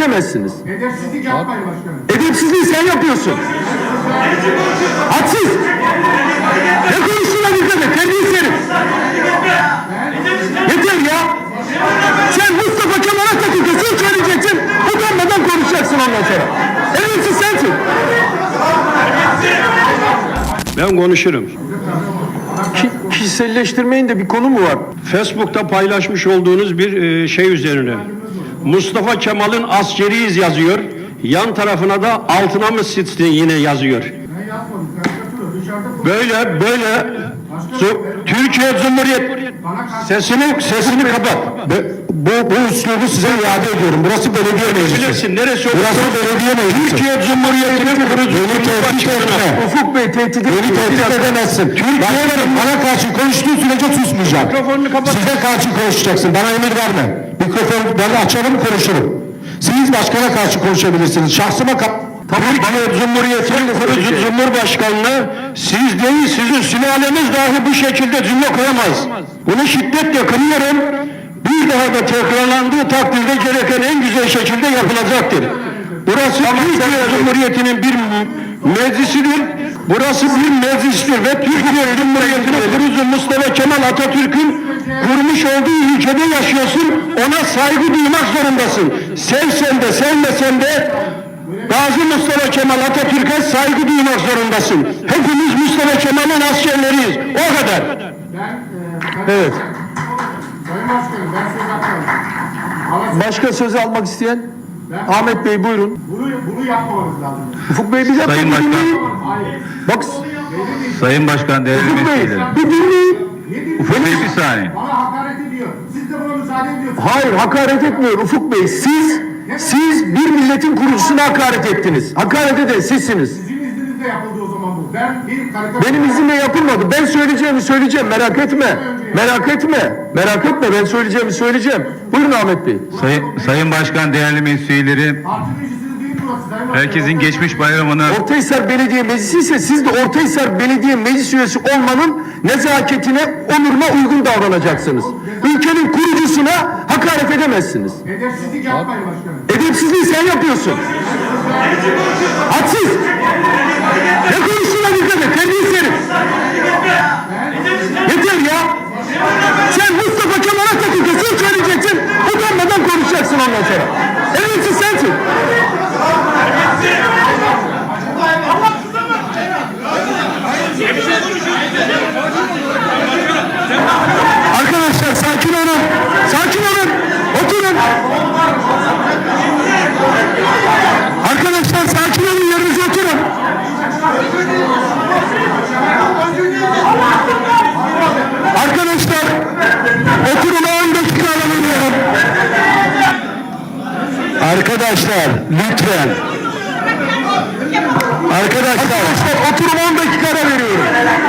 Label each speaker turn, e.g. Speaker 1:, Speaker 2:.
Speaker 1: edemezsiniz.
Speaker 2: Hedefsizlik yapmayın başkanım.
Speaker 1: Edepsizliği sen yapıyorsun. Hadsiz. Ne konuştuğuna dikkat et. Terbiyesiz herif. Yeter ya. Sen Mustafa Kemal Atatürk'e söz söyleyeceksin. Utanmadan konuşacaksın ondan sonra. Edepsiz sensin.
Speaker 3: Ben konuşurum.
Speaker 1: Ki, kişiselleştirmeyin de bir konu mu var?
Speaker 3: Facebook'ta paylaşmış olduğunuz bir e, şey üzerine. Mustafa Kemal'in askeriyiz yazıyor. Yan tarafına da altına mı sıçtın yine yazıyor.
Speaker 2: Ben yapmadım. Karikatür dışarıda
Speaker 3: Böyle böyle Türkiye Cumhuriyet sesini sesini kapat.
Speaker 4: Bu, bu üslubu size iade ediyorum. Burası belediye meclisi.
Speaker 3: Neresi
Speaker 4: Burası belediye meclisi.
Speaker 3: Türkiye Cumhuriyeti'nin kurucu
Speaker 4: Beni tehdit etme.
Speaker 1: Ufuk Bey tehdit
Speaker 4: Beni
Speaker 1: etmeyin.
Speaker 4: tehdit edemezsin. Başkanım bana karşı konuştuğu sürece susmayacağım.
Speaker 3: Mikrofonunu kapat.
Speaker 4: Size karşı konuşacaksın. Bana emir verme. Mikrofon ben açarım konuşurum. Siz başkana karşı konuşabilirsiniz. Şahsıma kap
Speaker 3: Türkiye Cumhuriyeti'nin kurucu Cumhurbaşkanlığı siz değil sizin sülaleniz dahi bu şekilde cümle kuramaz. Bunu şiddetle kınıyorum. Bir daha da tekrarlandığı takdirde gereken en güzel şekilde yapılacaktır. Burası Türkiye Cumhuriyeti'nin bir meclisidir. Burası bir meclistir ve Türkiye Cumhuriyeti'nin kurucu Mustafa Kemal Atatürk'ün kurmuş olduğu ülkede yaşıyorsun. Ona saygı duymak zorundasın. Sevsen de sevmesen de Gazi Mustafa Kemal Atatürk'e saygı duymak zorundasın. Hepimiz Mustafa Kemal'in askerleriyiz. O kadar.
Speaker 2: Ben, e,
Speaker 1: Evet.
Speaker 2: Sayın Başkanım ben söz
Speaker 1: Başka söz almak isteyen? Ahmet Bey buyurun.
Speaker 2: bunu, bunu yapmamamız lazım.
Speaker 1: Ufuk Bey dakika
Speaker 5: Sayın
Speaker 1: bir
Speaker 5: Başkan.
Speaker 1: Bak
Speaker 5: Sayın Başkan değerli
Speaker 1: Ufuk Bey
Speaker 5: meclisçilerim.
Speaker 1: bir dinleyin.
Speaker 5: Ufuk Bey bir saniye.
Speaker 2: Bana hakaret ediyor. Siz de buna müsaade ediyorsunuz.
Speaker 1: Hayır hakaret etmiyor Ufuk Bey. Siz siz bir milletin kurucusuna hakaret ettiniz. Hakaret eden sizsiniz.
Speaker 2: Sizin izninizle yapıldı o zaman bu. Ben bir karikatür...
Speaker 1: Benim izimle yapılmadı. Ben söyleyeceğimi söyleyeceğim. Merak etme. Merak etme. Merak etme. Ben söyleyeceğimi söyleyeceğim. Buyurun Ahmet Bey.
Speaker 5: Sayın, Sayın Başkan değerli meclis üyeleri.
Speaker 2: Parti meclisi değil burası. Sayın Başkanım.
Speaker 5: Herkesin geçmiş bayramını
Speaker 1: Ortahisar Belediye Meclisi ise siz de Ortahisar Belediye Meclis üyesi olmanın nezaketine, onuruna uygun davranacaksınız. Ülkenin kurucusuna hakaret edemezsiniz.
Speaker 2: Hedefsizlik yapmayın başkanım.
Speaker 1: Edepsizliği sen yapıyorsun. Hadsiz. Ne konuştuğuna dikkat et. Terbiyesiz herif. Yeter ya. Sen Mustafa Kemal Atatürk'e söz söyleyeceksin. Utanmadan konuşacaksın ondan sonra. Edepsiz sensin. Arkadaşlar sakin olun. Sakin olun. Oturun. Arkadaşlar sakin olun yerinize oturun. Arkadaşlar oturun 10 dakika ara veriyorum. Arkadaşlar lütfen. Arkadaşlar, Arkadaşlar oturun 10 dakika veriyorum.